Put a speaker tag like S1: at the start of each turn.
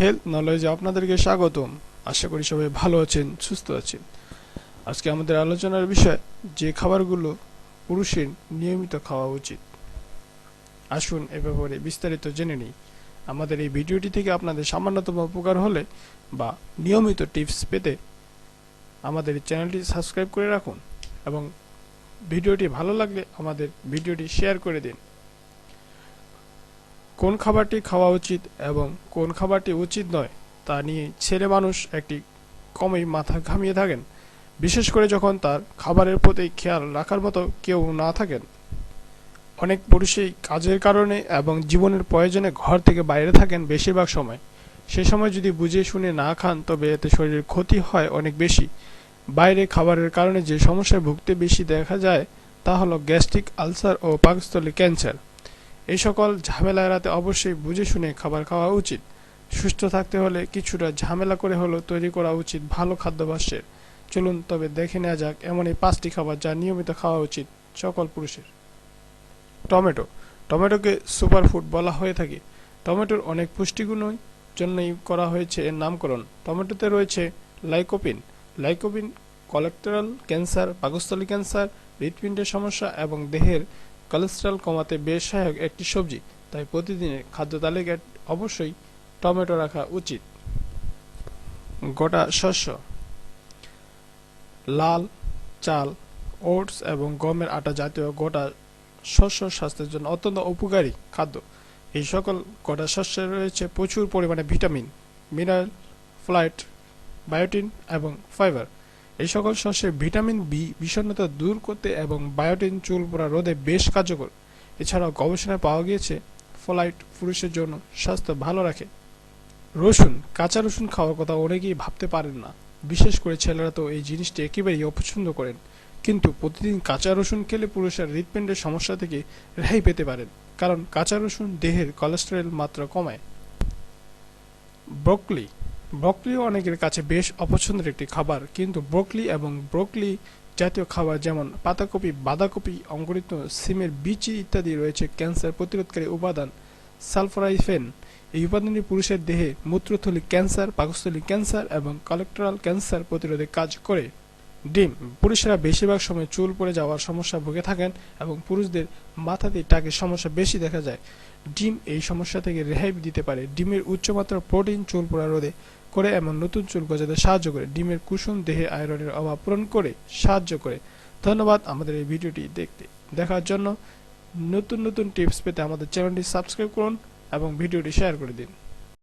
S1: Health নলেজে আপনাদেরকে স্বাগতম। আশা করি সবাই ভালো আছেন, সুস্থ আছেন। আজকে আমাদের আলোচনার বিষয়, যে খাবারগুলো পুরুষের নিয়মিত খাওয়া উচিত। আসুন এ ব্যাপারে বিস্তারিত জেনে নিই। আমাদের এই ভিডিওটি থেকে আপনাদের সামান্যতম উপকার হলে বা নিয়মিত টিপস পেতে আমাদের চ্যানেলটি সাবস্ক্রাইব করে রাখুন এবং ভিডিওটি ভালো লাগলে আমাদের ভিডিওটি শেয়ার করে দিন। কোন খাবারটি খাওয়া উচিত এবং কোন খাবারটি উচিত নয়, তা নিয়ে ছেলে মানুষ একটি কমই মাথা ঘামিয়ে থাকেন। বিশেষ করে যখন তার খাবারের প্রতি খেয়াল রাখার মতো কেউ না থাকেন। অনেক পুরুষই কাজের কারণে এবং জীবনের প্রয়োজনে ঘর থেকে বাইরে থাকেন বেশিরভাগ সময়। সে সময় যদি বুঝে শুনে না খান, তবে এতে শরীরের ক্ষতি হয় অনেক বেশি। বাইরে খাবারের কারণে যে সমস্যায় ভুগতে বেশি দেখা যায়, তা হলো গ্যাস্ট্রিক আলসার ও পাকস্থলী ক্যান্সার। এই সকল ঝামেলা এড়াতে অবশ্যই বুঝে শুনে খাবার খাওয়া উচিত। সুস্থ থাকতে হলে কিছুটা ঝামেলা করে হলেও তৈরি করা উচিত ভালো খাদ্যাভ্যাসের। চলুন তবে দেখে নেওয়া যাক এমন এই পাঁচটি খাবার যা নিয়মিত খাওয়া উচিত সকল পুরুষের। টমেটো। টমেটোকে সুপারফুড বলা হয়ে থাকে। টমেটোর অনেক পুষ্টিগুণের জন্যই করা হয়েছে এর নামকরণ। টমেটোতে রয়েছে লাইকোপিন। লাইকোপিন কলেক্টোরাল ক্যান্সার, পাকস্থলী ক্যান্সার, হৃৎপিণ্ডের সমস্যা এবং দেহের কোলেস্টেরল কমাতে বেশ সহায়ক একটি সবজি, তাই প্রতিদিনের খাদ্য তালিকায় অবশ্যই টমেটো রাখা উচিত। গোটা শস্য, লাল, চাল, ওটস এবং গমের আটা জাতীয় গোটা শস্য স্বাস্থ্যের জন্য অত্যন্ত উপকারী খাদ্য। এই সকল গোটা শস্যে রয়েছে প্রচুর পরিমাণে ভিটামিন, মিনারেল, ফ্লাইট, বায়োটিন এবং ফাইবার। এই সকল শস্যে ভিটামিন বি বিষণ্ণতা দূর করতে এবং বায়োটিন চুল পড়া রোধে বেশ কার্যকর। এছাড়াও গবেষণায় পাওয়া গিয়েছে, ফলাইট পুরুষের জন্য স্বাস্থ্য ভালো রাখে। রসুন, কাঁচা রসুন খাওয়ার কথা অনেকেই ভাবতে পারেন না। বিশেষ করে ছেলেরা তো এই জিনিসটি একেবারেই অপছন্দ করেন। কিন্তু প্রতিদিন কাঁচা রসুন খেলে পুরুষের হৃৎপিণ্ডের সমস্যা থেকে রেহাই পেতে পারেন, কারণ কাঁচা রসুন দেহের কোলেস্টেরল মাত্রা কমায়। ব্রকলি ব্রকলিও অনেকের কাছে বেশ অপছন্দের একটি খাবার, কিন্তু ব্রকলি এবং ব্রকলি জাতীয় খাবার যেমন পাতাকপি, বাঁধাকপি, অঙ্কুরিত সিমের বিচি ইত্যাদি রয়েছে ক্যান্সার প্রতিরোধকারী উপাদান সালফোরাইফেন। এই উপাদানটি পুরুষের দেহে মূত্রথলি ক্যান্সার, পাকস্থলী ক্যান্সার এবং কলেক্টোরাল ক্যান্সার প্রতিরোধে কাজ করে। ডিম, পুরুষেরা বেশিরভাগ সময় চুল পড়ে যাওয়ার সমস্যা ভুগে থাকেন এবং পুরুষদের মাথাতে টাকের সমস্যা বেশি দেখা যায়। ডিম এই সমস্যা থেকে রেহাই দিতে পারে। ডিমের উচ্চমাত্রার প্রোটিন চুল পড়া রোধে করে এমন নতুন চুল গজাতে সাহায্য করে। ডিমের কুসুম দেহে আয়রনের অভাব পূরণ করে সাহায্য করে। ধন্যবাদ আমাদের এই ভিডিওটি দেখতে। দেখার জন্য নতুন নতুন টিপস পেতে আমাদের চ্যানেলটি সাবস্ক্রাইব করুন এবং ভিডিওটি শেয়ার করে দিন।